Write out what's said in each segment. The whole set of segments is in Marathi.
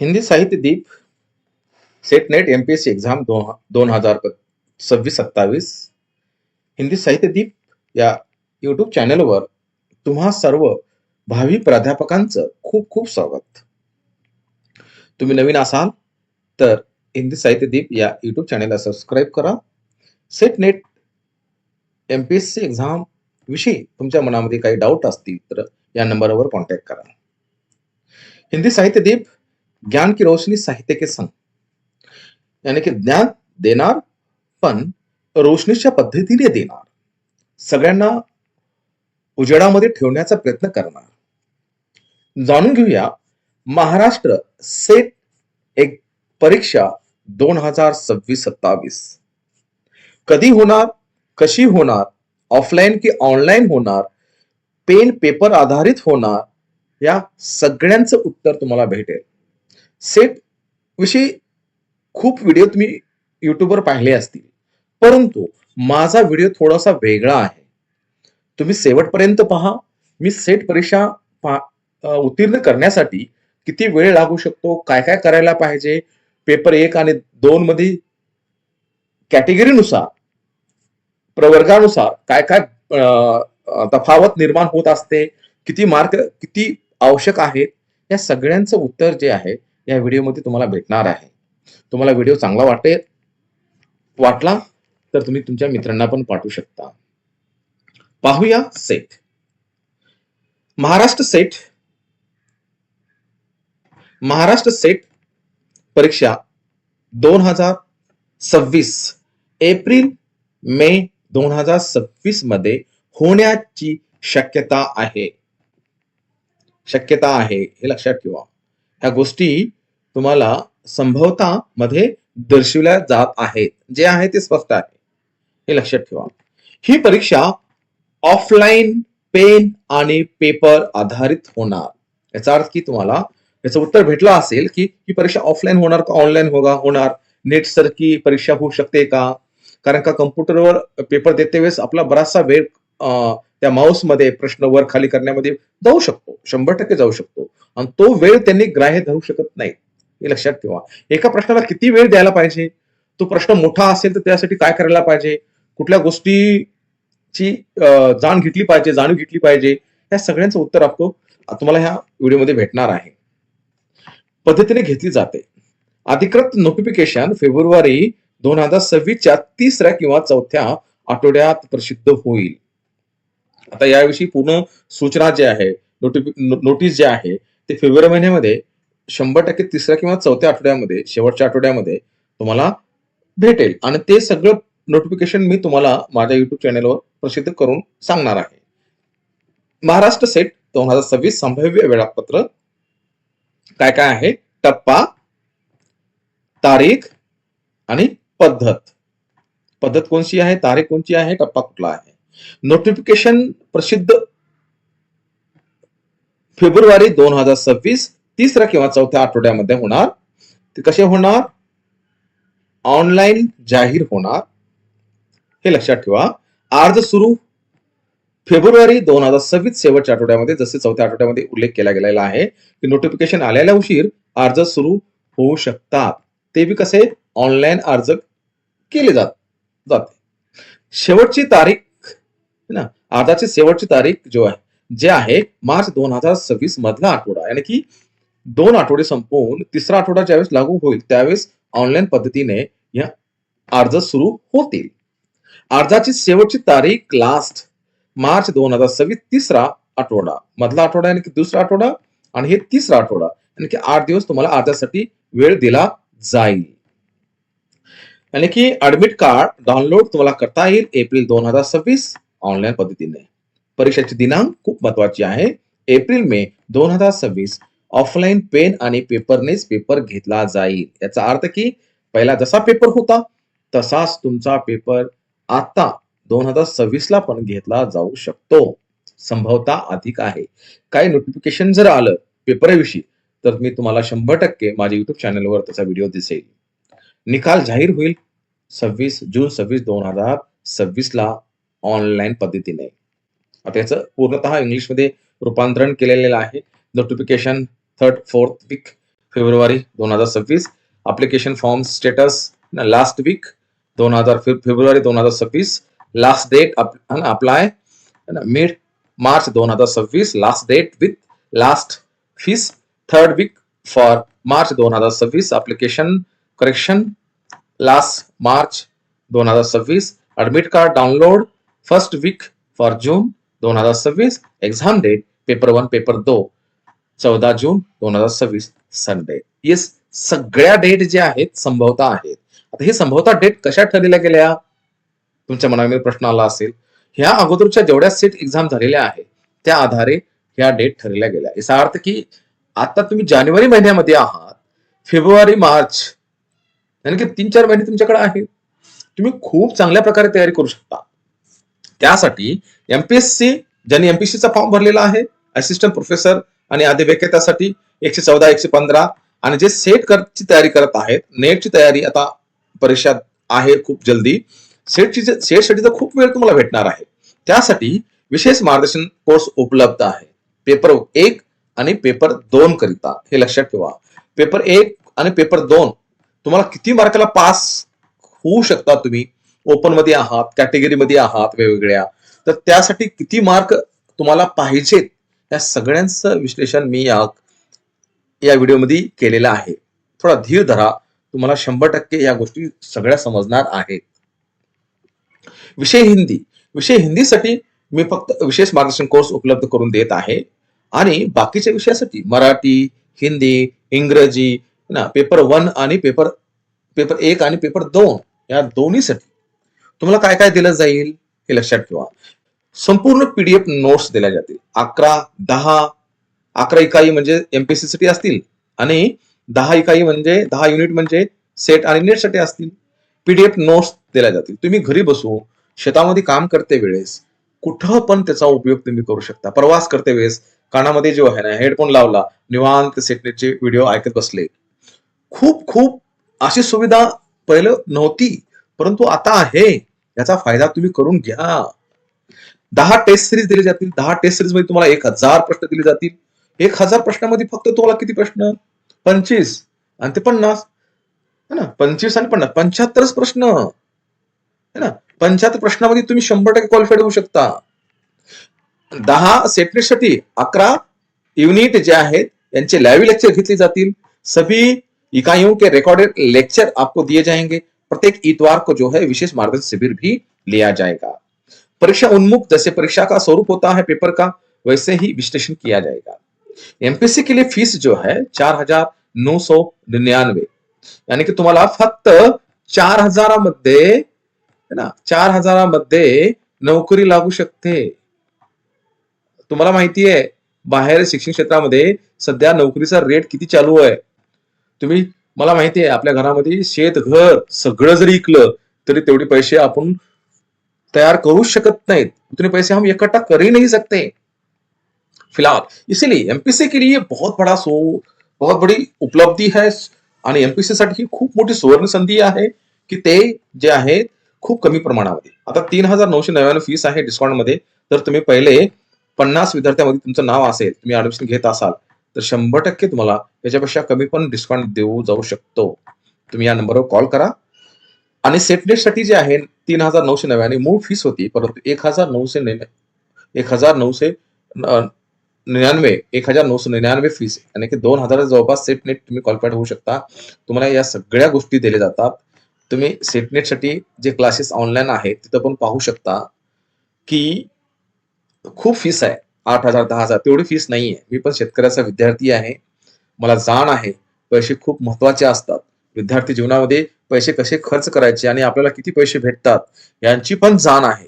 Hindi Sahitya Deep SET NET M P S C exam दोन दोन हजार सव्वीस सत्तावीस. हिंदी साहित्य दीप या यूट्यूब चॅनलवर तुम्हा सर्व भावी प्राध्यापकांचं खूप खूप स्वागत. तुम्ही नवीन असाल तर हिंदी साहित्य दीप या यूट्यूब चॅनलला सबस्क्राईब करा. SET NET M P S C exam विषयी तुमच्या मनामध्ये काही डाऊट असतील तर या नंबरवर कॉन्टॅक्ट करा. हिंदी साहित्य दीप ज्ञान की रोशनी साहित्य के संग। यानी की ज्ञान देणार पण रोशनीच्या पद्धतीने देणार सगळ्यांना उजेडामध्ये ठेवण्याचा प्रयत्न करणार। जाणून घेऊया महाराष्ट्र सेट एक परीक्षा दोन हजार सव्वीस सत्तावीस। कधी होणार कशी होणार ऑफलाईन की ऑनलाईन होणार पेन पेपर आधारित होणार या सगळ्यांचं उत्तर तुम्हाला भेटेल। सेट विषयी खूप व्हिडिओ तुम्ही युट्यूबवर पाहिले असतील. परंतु माझा व्हिडिओ थोडासा वेगळा आहे. तुम्ही शेवटपर्यंत पहा. मी सेट परीक्षा उत्तीर्ण करण्यासाठी किती वेळ लागू शकतो? काय काय करायला पाहिजे? पेपर एक आणि दोन मध्ये कॅटेगरीनुसार प्रवर्गानुसार काय काय तफावत निर्माण होत असते? किती मार्क किती आवश्यक आहेत? या सगळ्यांचं उत्तर जे आहे या व्हिडिओमध्ये तुम्हाला भेटणार आहे. तुम्हाला व्हिडिओ चांगला वाटेल वाटला तर तुम्ही तुमच्या मित्रांना पण पाठवू शकता. पाहूया SET. Maharashtra SET. Maharashtra SET परीक्षा दोन हजार सव्वीस एप्रिल मे दोन हजार सव्वीसमध्ये होण्याची शक्यता आहे. शक्यता आहे हे लक्षात ठेवा. ह्या गोष्टी तुम्हाला संभवता मध्ये दर्शवल्या जात आहेत. जे आहे ते स्पष्ट आहे. हे लक्षात ठेवा. ही परीक्षा ऑफलाईन पेन आणि पेपर आधारित होणार. याचा अर्थ की तुम्हाला याचं उत्तर भेटलं असेल की ही परीक्षा ऑफलाईन होणार का ऑनलाईन होगा होणार? नेट सारखी परीक्षा होऊ शकते का? कारण का कम्प्युटरवर पेपर देते वेळेस आपला बराचसा वेळ त्या माऊसमध्ये प्रश्न वर खाली करण्यामध्ये जाऊ शकतो. शंभर टक्के जाऊ शकतो. आणि तो वेळ त्यांनी ग्राह्य धरू शकत नाही हे लक्षात ठेवा. एका प्रश्नाला किती वेळ द्यायला पाहिजे? तो प्रश्न मोठा असेल तर त्यासाठी काय करायला पाहिजे? कुठल्या गोष्टीची जाण घेतली पाहिजे जाणीव घेतली पाहिजे? या सगळ्यांचं उत्तर आपको तुम्हाला ह्या व्हिडिओमध्ये भेटणार आहे. पद्धतीने घेतली जाते. अधिकृत नोटिफिकेशन फेब्रुवारी दोन हजार सव्वीसच्या तिसऱ्या किंवा चौथ्या आठवड्यात प्रसिद्ध होईल. आता याविषयी पूर्ण सूचना जे आहे नोटिफि नोटीस जे आहे ते फेब्रुवारी महिन्यामध्ये शंभर टक्के तिसऱ्या किंवा चौथ्या आठवड्यामध्ये शेवटच्या आठवड्यामध्ये तुम्हाला भेटेल. आणि ते सगळं नोटिफिकेशन मी तुम्हाला माझ्या युट्यूब चॅनेलवर प्रसिद्ध करून सांगणार आहे. महाराष्ट्र सेट दोन हजार सव्वीस संभाव्य वेळापत्र काय काय आहे? टप्पा तारीख आणि पद्धत. पद्धत कोणती आहे? तारीख कोणती आहे? टप्पा कुठला आहे? नोटिफिकेशन प्रसिद्ध फेब्रुवारी दोन हजार सव्वीस तिसऱ्या किंवा चौथ्या आठवड्यामध्ये होणार. ते कसे होणार? ऑनलाईन जाहीर होणार. हे लक्षात ठेवा. अर्ज सुरू. फेब्रुवारी दोन हजार सव्वीस शेवटच्या आठवड्यामध्ये जसे चौथ्या आठवड्यामध्ये उल्लेख केला गेलेला आहे की नोटिफिकेशन आलेल्या उशीर अर्ज सुरू होऊ शकतात. ते बी कसे? ऑनलाईन अर्ज केले जात जाते. शेवटची तारीख ना? अर्जाची शेवटची तारीख जो आहे जे आहे मार्च दोन हजार सव्वीस मधला आठवडा यानी की दोन आठवडे संपवून तिसरा आठवडा ज्यावेळेस लागू होईल त्यावेळेस ऑनलाईन पद्धतीने या अर्ज सुरू होतील. अर्जाची शेवटची तारीख लास्ट मार्च दोन हजार सव्वीस तिसरा आठवडा. मधला आठवडा आणि दुसरा आठवडा आणि हे तिसरा आठवडा आणि की आठ दिवस तुम्हाला अर्जासाठी वेळ दिला जाईल. आणि की ऍडमिट कार्ड डाउनलोड तुम्हाला करता येईल एप्रिल दोन हजार सव्वीस ऑनलाईन पद्धतीने. परीक्षेची दिनांक खूप महत्वाची आहे. एप्रिल मे दोन हजार सव्वीस ऑफलाईन पेन आणि पेपरनेच पेपर घेतला जाईल. याचा अर्थ की पहिला जसा पेपर होता तसाच तुमचा पेपर आता दोन हजार सव्वीस ला पण घेतला जाऊ शकतो. संभवता अधिक आहे. काही नोटिफिकेशन जर आलं पेपरविषयी तर मी तुम्हाला शंभर टक्के माझ्या युट्यूब चॅनलवर त्याचा व्हिडिओ दिसेल. निकाल जाहीर होईल सव्वीस जून सव्वीस दोन हजार सव्वीस ला ऑनलाईन पद्धतीने. आता याचं पूर्णतः इंग्लिशमध्ये रूपांतरण केलेलं आहे. नोटिफिकेशन थर्ड फोर्थ वीक फेब्रुवारी दोन हजार सव्वीस application form status last week दोन हजार फेब्रुवारी दोन हजार सव्वीस last date apply mid March दोन हजार सव्वीस last date with last fees third week for March दोन हजार सव्वीस अप्लिकेशन करेक्शन लास्ट मार्च दोन हजार सव्वीस admit card download first week for June दोन हजार सव्वीस exam date paper one paper दो चौदा जून दोन हजार सव्वीस संडे येस सगळ्या डेट ज्या आहेत संभवता आहेत. आता हे संभवता डेट कशा ठरलेल्या गेल्या? तुमच्या मनामध्ये प्रश्न आला असेल. ह्या अगोदरच्या जेवढ्या सेट एक्झाम झालेल्या आहेत त्या आधारे ह्या डेट ठरल्या गेल्या. याचा अर्थ की आता तुम्ही जानेवारी महिन्यामध्ये आहात फेब्रुवारी मार्च यानी की तीन चार महिने तुमच्याकडे आहेत. तुम्ही खूप चांगल्या प्रकारे तयारी करू शकता. त्यासाठी एमपीएससी ज्यांनी एमपीएससीचा फॉर्म भरलेला आहे असिस्टंट प्रोफेसर आणि अधिवेकेतासाठी एकशे चौदा एकशे पंधरा. आणि जे सेट ची तयारी करत आहेत नेटची तयारी आता परीक्षा आहे खूप जल्दी. सेटची सेटसाठी तर खूप वेळ तुम्हाला भेटणार आहे. त्यासाठी विशेष मार्गदर्शन कोर्स उपलब्ध आहे. पेपर एक आणि पेपर दोन करिता हे लक्षात ठेवा. पेपर एक आणि पेपर दोन तुम्हाला किती मार्काला पास होऊ शकता तुम्ही? ओपनमध्ये आहात कॅटेगरी मध्ये आहात वेगवेगळ्या. तर त्यासाठी किती मार्क तुम्हाला पाहिजेत? या सगळ्यांचं विश्लेषण मी या या व्हिडिओमध्ये केलेलं आहे. थोडा धीर धरा. तुम्हाला शंभर टक्के या गोष्टी सगळ्या समजणार आहेत. विषय हिंदी. विषय हिंदीसाठी मी फक्त विशेष मार्गदर्शन कोर्स उपलब्ध करून देत आहे. आणि बाकीच्या विषयासाठी मराठी हिंदी इंग्रजी ना पेपर वन आणि पेपर पेपर एक आणि पेपर दोन या दोन्हीसाठी तुम्हाला काय काय दिलं जाईल हे लक्षात ठेवा. संपूर्ण पीडीएफ नोट्स दिल्या जातील. अकरा दहा अकरा इकाई म्हणजे एमपीएससी साठी असतील आणि दहा इकाई म्हणजे दहा युनिट म्हणजे सेट आणि नेटसाठी असतील. पीडीएफ नोट्स दिल्या जातील. तुम्ही घरी बसू शेतामध्ये काम करते वेळेस कुठं पण त्याचा उपयोग तुम्ही करू शकता. प्रवास करते वेळेस कानामध्ये जो आहे ना हेडफोन लावला निवांत सेटनेटचे व्हिडिओ ऐकत बसले. खूप खूप अशी सुविधा पहिलं नव्हती परंतु आता आहे. याचा फायदा तुम्ही करून घ्या. दहा टेस्ट सिरीज दिली जातील. दहा टेस्ट सिरीजमध्ये तुम्हाला एक हजार प्रश्न दिले जातील. एक हजार प्रश्नामध्ये फक्त तुम्हाला किती प्रश्न? पंचवीस. आणि ते पन्नास. है ना? पंचवीस आणि पन्नास. पंच्याहत्तरच प्रश्न. है ना? पंच्याहत्तर प्रश्नामध्ये तुम्ही शंभर टक्के क्वालिफाईड होऊ शकता. दहा सेटनेटसाठी अकरा युनिट जे आहेत यांचे लाइव लेक्चर घेतले जातील. सभी इकाइयों के रिकॉर्डेड लेक्चर आपको दिए जाएंगे. प्रत्येक इतवार को जो है विशेष मार्गदर्शन शिविर भी लिया जाएगा. परीक्षा उन्मुख जैसे परीक्षा का स्वरूप होता है पेपर का वैसे ही विश्लेषण किया जाएगा। एमपीएससी के लिए फीस जो है चार हजार नऊ सौ निन्यानवे। यानी की तुम्हाला फक्त चार हजारामध्ये ना चार हजारामध्ये नोकरी लागू शकते। तुम्हाला माहिती आहे बाहेर शिक्षण क्षेत्रामध्ये सध्या नोकरीचा रेट किती चालू आहे? तुम्ही मला माहिती आहे आपल्या घरामध्ये शेत घर सगळं जरी इकलं तरी तेवढे पैसे आपण तैयार करू शकत नाहीत. उतने पैसे हम इकट्ठा कर ही नहीं सकते. फिलहाल इसीलिए एमपीसी के लिए बहुत बड़ा सो बहुत बड़ी उपलब्धी है आणि एमपीसी साठी ही खूप मोठी सुवर्ण संधी आहे की ते जे आहे खूप कमी प्रमाणामध्ये. आता तीन हजार नऊशे नव्याण्णव फीस आहे डिस्काउंटमध्ये. तर तुम्ही पहिले पन्नास विद्यार्थ्यामध्ये तुमचं नाव असेल तुम्ही ऍडमिशन घेत असाल तर शंभर टक्के तुम्हाला याच्यापेक्षा कमी पण डिस्काउंट देऊ जाऊ शकतो. तुम्ही या नंबरवर कॉल करा. आणि सेटनेटसाठी जे आहे तीन हजार नऊशे नव्याण्णव. मूळ फीस होती परंतु एक हजार नऊशे एक हजार नऊशे निन्यानवे एक हजार नऊशे निन्यानवे फीस आणि की दोन हजार जवळपास सेट नेट तुम्ही क्वालिफाईड होऊ शकता. तुम्हाला या सगळ्या गोष्टी दिल्या जातात. तुम्ही सेटनेटसाठी जे क्लासेस ऑनलाईन आहेत तिथं पण पाहू शकता की खूप फीस आहे. आठ हजार दहा हजार तेवढी फीस नाही आहे मी पण शेतकऱ्याचा विद्यार्थी आहे. मला जाण आहे. पैसे खूप महत्त्वाचे असतात. विद्यार्थी जीवनामध्ये पैसे कसे खर्च करायचे आणि आपल्याला किती पैसे भेटतात यांची पण जाण आहे.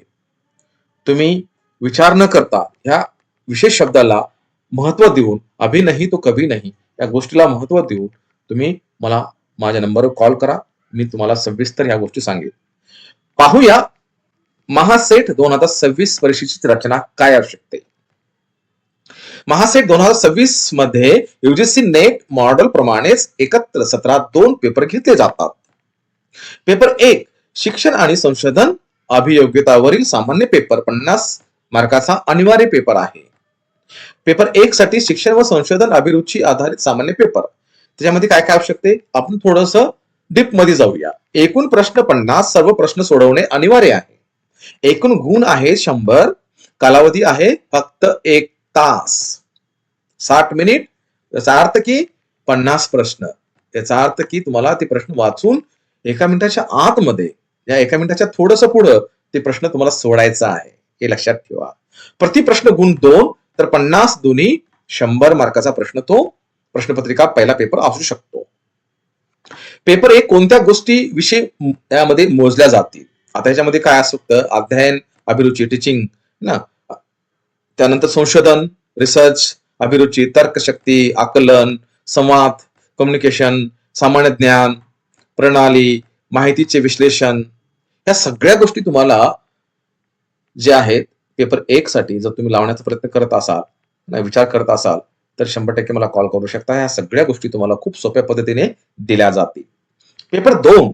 तुम्ही विचार न करता ह्या विशेष शब्दाला महत्त्व देऊन अभि नाही तो कभी नाही या गोष्टीला महत्त्व देऊन तुम्ही मला माझ्या नंबरवर कॉल करा मी तुम्हाला सविस्तर या गोष्टी सांगेन. पाहूया महासेट दोन हजार सव्वीस परीक्षेची रचना काय असू शकते. महासेट दोन हजार सव्वीसमध्ये युजीसी नेट मॉडेल प्रमाणेच एकत्र सत्रात दोन पेपर घेतले जातात. पेपर एक शिक्षण आणि संशोधन अभियोग्यतावरील सामान्य पेपर पन्नास मार्काचा अनिवार्य पेपर आहे. पेपर एक साठी शिक्षण व संशोधन अभिरुची आधारित सामान्य पेपर त्याच्यामध्ये काय काय असू शकते आपण थोडस डीपमध्ये जाऊया. एकूण प्रश्न पन्नास सर्व प्रश्न सोडवणे अनिवार्य आहे. एकूण गुण आहे शंभर कालावधी आहे फक्त एक तास. साठ मिनिट याचा अर्थ की पन्नास प्रश्न. त्याचा अर्थ की तुम्हाला ते प्रश्न वाचून एका मिनिटाच्या आतमध्ये या एका मिनिटाच्या थोडस पुढं ते प्रश्न तुम्हाला सोडायचा आहे. हे लक्षात ठेवा. प्रति प्रश्न गुण दोन तर पन्नास दोन्ही शंभर मार्काचा प्रश्न तो प्रश्नपत्रिका पहिला पेपर असू शकतो. पेपर एक कोणत्या गोष्टी विषयी यामध्ये मोजल्या जातील? आता याच्यामध्ये काय असू शकतं? अध्ययन अभिरुची टीचिंग ना? त्यानंतर संशोधन रिसर्च अभिरुची तर्कशक्ती आकलन संवाद कम्युनिकेशन सामान्य ज्ञान प्रणाली माहितीचे विश्लेषण या सगळ्या गोष्टी तुम्हाला जे आहेत पेपर एक साठी जर तुम्ही लावण्याचा प्रयत्न करत असाल विचार करत असाल तर शंभर टक्के मला कॉल करू शकता. ह्या सगळ्या गोष्टी तुम्हाला खूप सोप्या पद्धतीने दिल्या जातील. पेपर दोन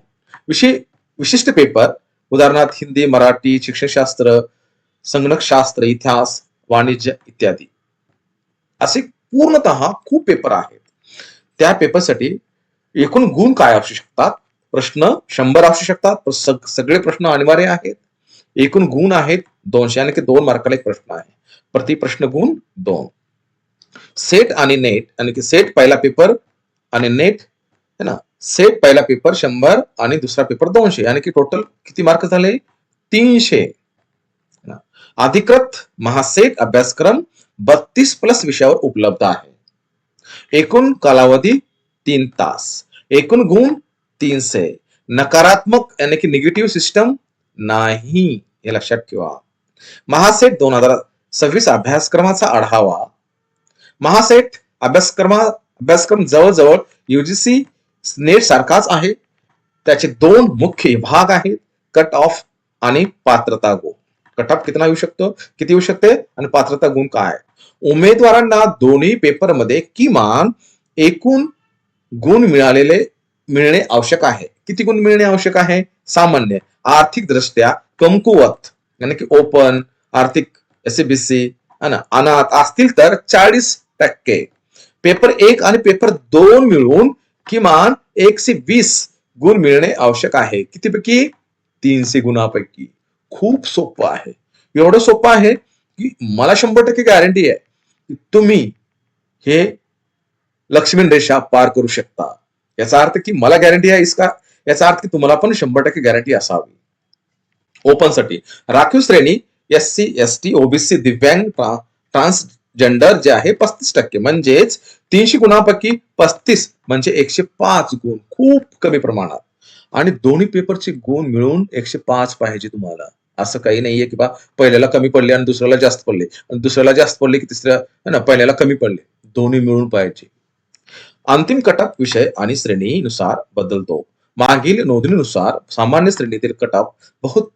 विषय विशिष्ट पेपर उदाहरणार्थ हिंदी मराठी शिक्षणशास्त्र संगणकशास्त्र इतिहास वाणिज्य इत्यादी. असे पूर्णतः खूप पेपर आहेत. त्या पेपरसाठी एकूण गुण काय असू शकतात? प्रश्न शंभर असू शकतात. सग- सगळे प्रश्न अनिवार्य आहेत. एकूण गुण आहेत दोनशे आणि की दोन मार्काला एक प्रश्न आहे. प्रति प्रश्न गुण दोन. सेट आणि नेट आणि की सेट पहिला पेपर आणि नेट है ना? सेट पहिला पेपर शंभर आणि दुसरा पेपर दोनशे. आणि की टोटल किती मार्क झाले? तीनशे. अधिकृत महासेट अभ्यासक्रम बत्तीस प्लस विषयावर उपलब्ध आहे. एकूण कालावधी तीन तास. एकूण गुण तीनशे नकारात्मक यानी की निगेटिव्ह सिस्टम नाही हे लक्षात ठेवा. महासेट दोन हजार सव्वीस अभ्यासक्रमाचा आढावा. महासेट अभ्यासक्रमा अभ्यासक्रम जवळजवळ युजीसी नेट सारखाच आहे. त्याचे दोन मुख्य भाग आहेत कट ऑफ आणि पात्रता गुण. कट ऑफ कितना येऊ शकतो? किती येऊ शकते? आणि पात्रता गुण काय? उमेदवारांना दोन्ही पेपरमध्ये किमान एकूण गुण मिळालेले मिळणे आवश्यक आहे. किती गुण मिळणे आवश्यक आहे? सामान्य आर्थिक दृष्ट्या कमकुवत यानी की ओपन आर्थिक एसबीसी अनाथ असतील तर चाळीस टक्के. पेपर एक आणि पेपर दोन मिळून किमान एकशे वीस गुण मिळणे आवश्यक आहे. कितीपैकी? तीनशे गुणापैकी. खूप सोपं आहे. एवढं सोपं आहे की मला शंभर टक्के गॅरंटी आहे की तुम्ही हे लक्ष्मण रेषा पार करू शकता. याचा अर्थ की मला गॅरंटी आहे इसका? याचा अर्थ की तुम्हाला पण शंभर टक्के गॅरंटी असावी. ओपनसाठी. राखीव श्रेणी S C S T OBC दिव्यांग ट्रान्सजेंडर जे आहे पस्तीस टक्के. म्हणजेच तीनशे गुणापैकी पस्तीस म्हणजे एकशे पाच गुण. खूप कमी प्रमाणात. आणि दोन्ही पेपरचे गुण मिळून एकशे पाच पाहिजे तुम्हाला. असं काही नाहीये की बा पहिल्याला कमी पडले आणि दुसऱ्याला जास्त पडले. आणि दुसऱ्याला जास्त पडले की तिसऱ्या ना पहिल्याला कमी पडले. दोन्ही मिळून पाहिजे. अंतिम कटअप विषय आणि श्रेणीनुसार बदलतो. मागील नोंदणीनुसार सामान्य श्रेणीतील कटअप बहुत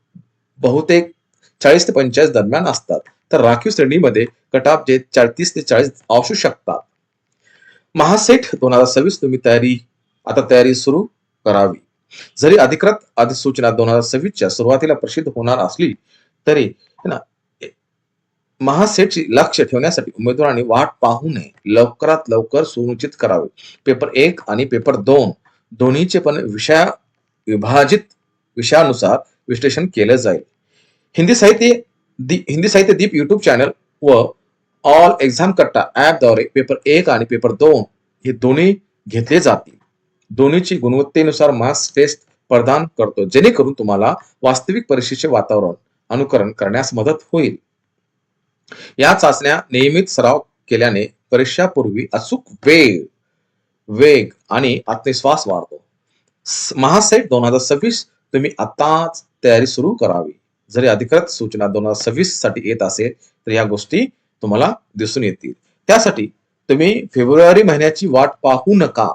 बहुतेक चाळीस ते पंचेचाळीस दरम्यान असतात. तर राखीव श्रेणीमध्ये कटअप जे चाळतीस ते चाळीस असू शकतात. महासेठ दोन हजार सव्वीस तुम्ही तयारी आता तयारी सुरू करावी. जरी अधिकृत अधिसूचना दोन हजार सव्वीसच्या सुरुवातीला प्रसिद्ध होणार असली तरी ना? महासेटची लक्ष ठेवण्यासाठी उमेदवारांनी वाट पाहू नये. लवकरात लवकर सुनिश्चित करावे. पेपर एक आणि पेपर दोन दोन्हीचे पण विषया विभाजित विषयानुसार विश्लेषण केलं जाईल. हिंदी साहित्य दी हिंदी साहित्य दीप युट्यूब चॅनल व ऑल एक्झाम कट्टा ऍपद्वारे पेपर एक आणि पेपर दोन हे दोन्ही घेतले जातील. दोन्हीची गुणवत्तेनुसार मास टेस्ट प्रदान करतो. जेणेकरून तुम्हाला वास्तविक परीक्षेचे वातावरण अनुकरण करण्यास मदत होईल. या चाचण्या नियमित सराव केल्याने परीक्षापूर्वी अचूक वेग वेग आणि आत्मविश्वास वाढतो. महासेट दोन हजार सव्वीस तुम्ही आताच तयारी सुरू करावी. जरी अधिकृत सूचना दोन हजार सव्वीससाठी येत असेल तर या गोष्टी तुम्हाला दिसून येतील. त्यासाठी तुम्ही फेब्रुवारी महिन्याची वाट पाहू नका.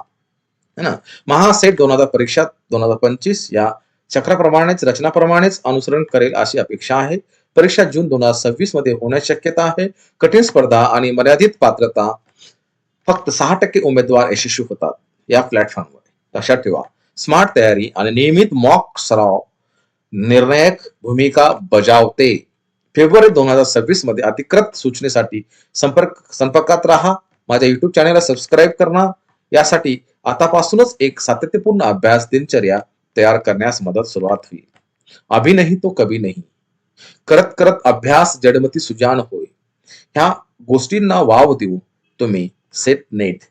है ना? महासेट दोन हजार परीक्षा दोन हजार पंचवीस या चक्राप्रमाणेच रचनाप्रमाणेच अनुसरण करेल अशी अपेक्षा आहे. परीक्षा जून दोन हजार सव्वीसमध्ये होण्याची शक्यता आहे. कठीण स्पर्धा आणि मर्यादित पात्रता फक्त सहा टक्के उमेदवार यशस्वी होतात या प्लॅटफॉर्मवर लक्षात ठेवा. स्मार्ट तयारी आणि नियमित मॉक सराव निर्णायक भूमिका बजावते. फेब्रुवारी दोन हजार सव्वीसमध्ये अधिकृत सूचनेसाठी संपर्क संपर्कात राहा. माझ्या युट्यूब चॅनलला सबस्क्राईब करणार यासाठी आतापासूनच एक सातत्यपूर्ण अभ्यास दिनचर्या तयार करण्यास मदत सुरुवात होईल. अभि नाही तो कभी नाही. करत करत अभ्यास जडमती सुजान होय. ह्या गोष्टींना वाव देऊन तुम्ही सेट नेट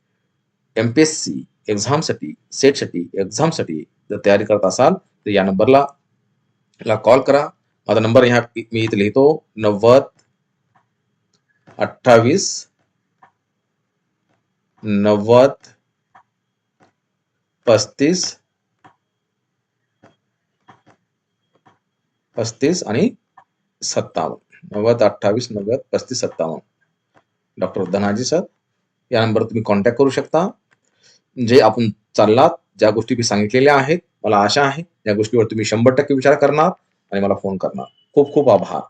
एमपीएससी एक्झामसाठी सेटसाठी एक्झामसाठी जर तयारी करत असाल तर या नंबरला ला कॉल करा. माझा नंबर ह्या मी इथे लिहितो नव्वद अठ्ठावीस नव्वद पस्तीस पस्तीस आणि सत्तावन्न. नव्वद अठ्ठावीस नव्वद पस्तीस सत्तावन्न. डॉक्टर धनाजी सर या नंबरवर तुम्ही कॉन्टॅक्ट करू शकता. जे आपण चाललात ज्या गोष्टी मी सांगितलेल्या आहेत मला आशा आहे या गोष्टीवर तुम्ही शंभर टक्के विचार करणार आणि मला फोन करणार. खूप खूप आभार.